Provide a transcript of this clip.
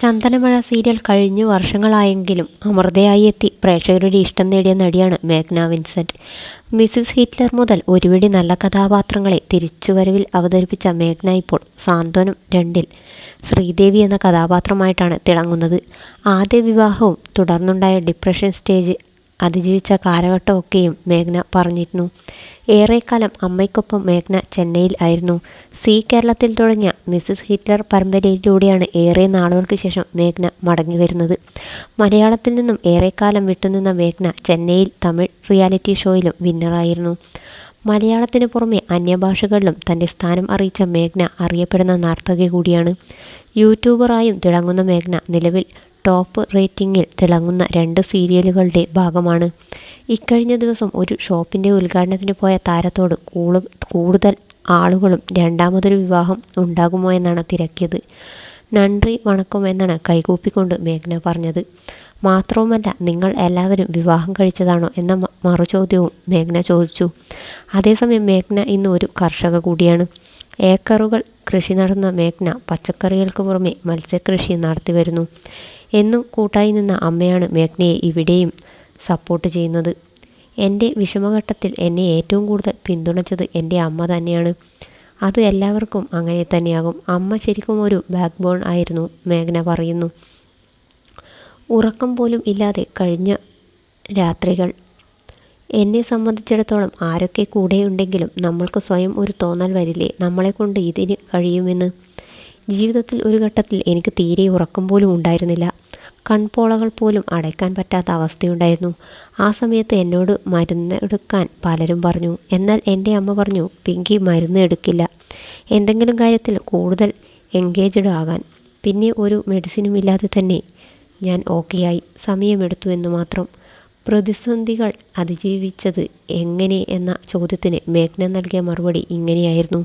ചന്ദനമഴ serial കഴിഞ്ഞ് വർഷങ്ങളായെങ്കിലും അമൃതയായി എത്തി പ്രേക്ഷകരുടെ ഇഷ്ടം നേടിയ നടിയാണ് മേഘ്ന വിൻസെന്റ്. മിസ്സിസ് ഹിറ്റ്ലർ മുതൽ ഒരുപിടി നല്ല കഥാപാത്രങ്ങളെ തിരിച്ചുവരവിൽ അവതരിപ്പിച്ച മേഘ്ന ഇപ്പോൾ സാന്ത്വനം രണ്ടിൽ ശ്രീദേവി എന്ന കഥാപാത്രമായിട്ടാണ് തിളങ്ങുന്നത്. ആദ്യ വിവാഹവും തുടർന്നുണ്ടായ ഡിപ്രഷൻ സ്റ്റേജ് അതിജീവിച്ച കാലഘട്ടമൊക്കെയും മേഘ്ന പറഞ്ഞിരുന്നു. ഏറെക്കാലം അമ്മയ്ക്കൊപ്പം മേഘ്ന ചെന്നൈയിൽ ആയിരുന്നു. സി കേരളത്തിൽ തുടങ്ങിയ മിസ്സസ് ഹിറ്റ്ലർ പരമ്പരയിലൂടെയാണ് ഏറെ നാളുകൾക്ക് ശേഷം മേഘ്ന മടങ്ങി വരുന്നത് മലയാളത്തിൽ നിന്നും ഏറെക്കാലം വിട്ടുനിന്ന മേഘ്ന ചെന്നൈയിൽ തമിഴ് റിയാലിറ്റി ഷോയിലും വിന്നറായിരുന്നു. മലയാളത്തിന് പുറമെ അന്യഭാഷകളിലും തന്റെ സ്ഥാനം അറിയിച്ച മേഘ്ന അറിയപ്പെടുന്ന നർത്തകി കൂടിയാണ്. യൂട്യൂബറായും തിളങ്ങുന്ന മേഘ്ന നിലവിൽ ടോപ്പ് റേറ്റിംഗിൽ തിളങ്ങുന്ന രണ്ട് സീരിയലുകളുടെ ഭാഗമാണ്. ഇക്കഴിഞ്ഞ ദിവസം ഒരു ഷോപ്പിന്റെ ഉദ്ഘാടനത്തിന് പോയ താരത്തോട് കൂടുതൽ ആളുകളും രണ്ടാമതൊരു വിവാഹം ഉണ്ടാകുമോ എന്നാണ് തിരക്കിയത്. നൻട്രി വണക്കം എന്നാണ് കൈകൂപ്പിക്കൊണ്ട് മേഘ്ന പറഞ്ഞത്. മാത്രവുമല്ല നിങ്ങൾ എല്ലാവരും വിവാഹം കഴിച്ചതാണോ എന്ന മറുചോദ്യവും മേഘ്ന ചോദിച്ചു. അതേസമയം മേഘ്ന ഇന്ന് ഒരു കർഷക കൂടിയാണ്. ഏക്കറുകൾ കൃഷി നടന്ന മേഘ്ന പച്ചക്കറികൾക്ക് പുറമെ മത്സ്യകൃഷി നടത്തിവരുന്നു. എന്നും കൂട്ടായി നിന്ന അമ്മയാണ് മേഘ്നയെ ഇവിടെയും സപ്പോർട്ട് ചെയ്യുന്നത്. എന്റെ വിഷമഘട്ടത്തിൽ എന്നെ ഏറ്റവും കൂടുതൽ പിന്തുണച്ചത് എന്റെ അമ്മ തന്നെയാണ്. അത് എല്ലാവർക്കും അങ്ങനെ തന്നെയാകും. അമ്മ ശരിക്കും ഒരു ബാക്ക്ബോൺ ആയിരുന്നു മേഘ്ന പറയുന്നു. ഉറക്കം പോലും ഇല്ലാതെ കഴിഞ്ഞ രാത്രികൾ. എന്നെ സംബന്ധിച്ചിടത്തോളം ആരൊക്കെ കൂടെയുണ്ടെങ്കിലും നമ്മൾക്ക് സ്വയം ഒരു തോന്നൽ വരില്ലേ നമ്മളെക്കൊണ്ട് ഇതിന് കഴിയുമെന്ന്. ജീവിതത്തിൽ ഒരു ഘട്ടത്തിൽ എനിക്ക് തീരെ ഉറക്കം പോലും ഉണ്ടായിരുന്നില്ല. കൺപോളകൾ പോലും അടയ്ക്കാൻ പറ്റാത്ത അവസ്ഥയുണ്ടായിരുന്നു. ആ സമയത്ത് എന്നോട് മരുന്ന് എടുക്കാൻ പലരും പറഞ്ഞു. എന്നാൽ എന്റെ അമ്മ പറഞ്ഞു പിങ്കി മരുന്ന് എടുക്കില്ല. എന്തെങ്കിലും കാര്യത്തിൽ കൂടുതൽ എൻഗേജ്ഡ് ആകാൻ. പിന്നെ ഒരു മെഡിസിനും ഇല്ലാതെ തന്നെ ഞാൻ ഓക്കെയായി. സമയമെടുത്തു എന്ന് മാത്രം. പ്രതിസന്ധികൾ അതിജീവിച്ചത് എങ്ങനെ എന്ന ചോദ്യത്തിന് മേഘ്ന നൽകിയ മറുപടി ഇങ്ങനെയായിരുന്നു.